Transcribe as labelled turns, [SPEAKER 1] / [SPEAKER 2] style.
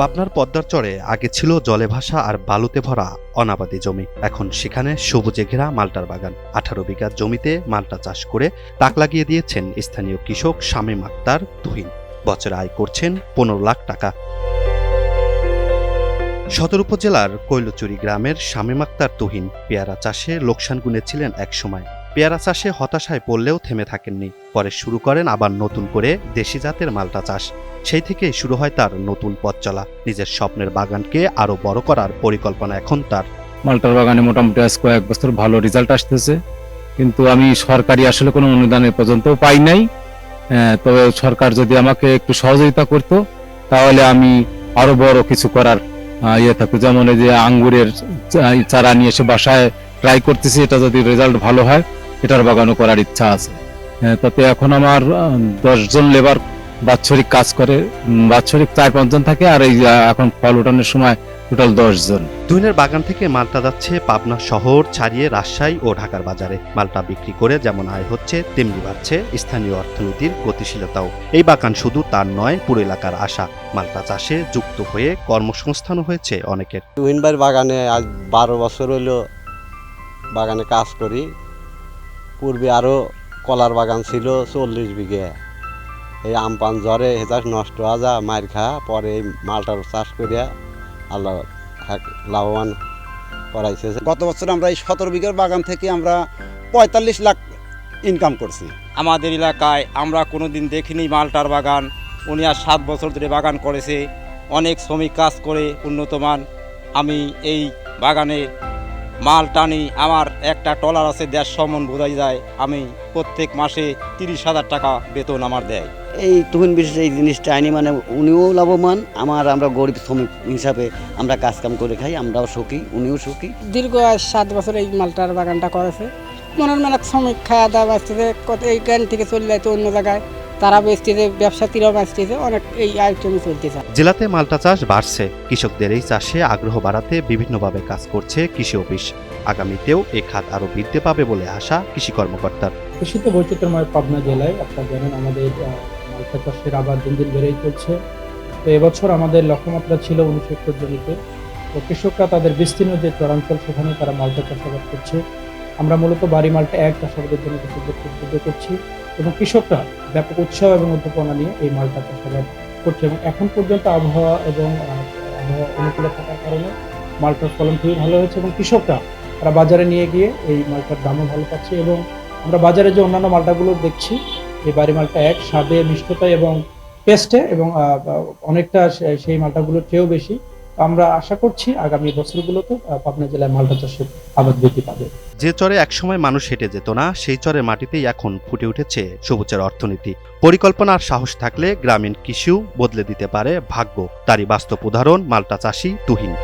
[SPEAKER 1] পাবনার পদ্মার চরে আগে ছিল জলে ভাসা আর বালুতে ভরা অনাবাদি জমি। এখন সেখানে সবুজে ঘেরা মালটার বাগান। আঠারো বিঘা জমিতে মালটা চাষ করে তাক লাগিয়ে দিয়েছেন স্থানীয় কৃষক শামীম আক্তার তুহিন। বছরে আয় করছেন পনেরো লাখ টাকা। সদর উপজেলার কৈলচুরি গ্রামের শামীম আক্তার তুহিন পেয়ারা চাষে লোকসান গুনেছিলেন একসময় পেয়ারা চাষে হতাশায় পড়লেও থেমে থাকেননি। পরে শুরু করেন আবার নতুন করে দেশি জাতের মালটা চাষ। সেই থেকেই শুরু হয় তার নতুন পথ চলা। নিজের স্বপ্নের বাগানকে আরও বড় করার পরিকল্পনা এখন তার।
[SPEAKER 2] মালটার বাগানে মোটামুটি আজ কয়েক বছর ভালো রেজাল্ট আসতেছে। কিন্তু আমি সরকারি আসলে কোনো অনুদান এ পর্যন্ত পাই নাই। আহ, তবে সরকার যদি আমাকে একটু সহযোগিতা করতো তাহলে আমি আরও বড় কিছু করার ইয়ে থাকতো। যেমন এই যে আঙ্গুরের চারা নিয়ে এসে বাসায় ট্রাই করতেছি এটা যদি রেজাল্ট ভালো হয় এটার বাগানও করার ইচ্ছা আছে। আহ, তাতে এখন আমার দশজন লেবার বাৎসরিক কাজ করে বাৎসরিক চার পাঁচজন থাকে আর এই এখন ফল ওঠানোর সময় টোটাল দশজন।
[SPEAKER 1] তুহিনের বাগান থেকে মালটা যাচ্ছে পাবনা শহর ছাড়িয়ে রাজশাহী ও ঢাকার বাজারে। মালটা বিক্রি করে যেমন আয় হচ্ছে তেমনি বাড়ছে স্থানীয় অর্থনীতির গতিশীলতাও। এই বাগান শুধু তার নয় পুরো এলাকার আশা। মালটা চাষে যুক্ত হয়ে কর্মসংস্থানও হয়েছে অনেকের।
[SPEAKER 3] তুহিনবার বাগানে আজ বারো বছর হইল বাগানে কাজ করি। পূর্বে আরও কলার বাগান ছিল চল্লিশ বিঘে। এই আমপান জ্বরে হেতাস নষ্ট হওয়া যা মার খা পরে এই মালটার চাষ করিয়া আল্লাহ লাভবান করাইছে।
[SPEAKER 4] গত বছর আমরা এই সতেরো বিঘার বাগান থেকে আমরা পঁয়তাল্লিশ লাখ ইনকাম করছি।
[SPEAKER 5] আমাদের এলাকায় আমরা কোনো দিন দেখিনি মালটার বাগান। উনি আর সাত বছর ধরে বাগান করেছে। অনেক শ্রমিক কাজ করে উন্নতমান আমি এই বাগানে মাল টানি আমার একটা টলার আছে দেড়শো মন বোঝাই যায়। আমি প্রত্যেক মাসে তিরিশ হাজার টাকা বেতন আমার দেয়।
[SPEAKER 6] এই তুহিন বিশেষ এই জিনিসটা আইনি মানে উনিও লাভবান আমার আমরা গরিব শ্রমিক হিসাবে আমরা কাজ কাম করে খাই আমরাও সুখী উনিও সুখী।
[SPEAKER 7] দীর্ঘ সাত বছর এই মালটার বাগানটা করেছে। মনের মেলা শ্রমিক খাওয়া দাওয়া বাঁচতেছে কত এই গান থেকে চলে যাইতে অন্য জায়গায় তারা বেচতেছে ব্যবসায়ীরাও বাঁচতেছে অনেক এই আইটেমে চলতেছে।
[SPEAKER 1] জেলাতে মালটা চাষ বাড়ছে কৃষকদের এই চাষে আগ্রহ বাড়াতে বিভিন্নভাবে কাজ করছে কৃষি অফিস। আগামীতেও এ খাত আরও বৃদ্ধি পাবে বলে আশা কৃষি কর্মকর্তার।
[SPEAKER 8] কৃষিত বৈচিত্র্যময় পাবনা জেলায় আপনারা জানেন আমাদের মালটা চাষের আবার দিন দিন বেড়েই চলছে। তো এবছর আমাদের লক্ষ্যমাত্রা ছিল উনিশ হেক্টর জমিতে তো কৃষকরা তাদের বিস্তীর্ণ যে চরাঞ্চল সেখানে তারা মালটা চাষাবাদ করছে। আমরা মূলত বাড়ি মালটা এক চাষাবাদের জন্য কৃষকদেরকে করছি এবং কৃষকরা ব্যাপক উৎসাহ এবং উদ্দীপনা নিয়ে এই মালটা চাষাবাদ করছে এবং এখন পর্যন্ত আবহাওয়া এবং আবহাওয়া অনুকূলে থাকার কারণে মালটার ফলন খুবই ভালো হয়েছে এবং কৃষকরা তারা বাজারে নিয়ে গিয়ে এই মালটার দামও ভালো পাচ্ছে এবং আমরা বাজারে যে অন্যান্য মালটাগুলো দেখছি এই বাড়ি মালটা এক, স্বাদে, মিষ্টতায় এবং টেস্টে এবং অনেকটা সেই মালটাগুলোর চেয়েও বেশি। আমরা আশা করছি আগামী বছরগুলোতে পাবনা জেলায় মালটা চাষের আবাদ বৃদ্ধি পাবে।
[SPEAKER 1] যে চরে একসময় মানুষ হেঁটে যেত না, সেই চরের মাটিতেই এখন ফুটে উঠেছে সবুজের অর্থনীতি। পরিকল্পনা আর সাহস থাকলে গ্রামীণ কৃষিও বদলে দিতে পারে ভাগ্য। তারই বাস্তব উদাহরণ মালটা চাষি তুহিন।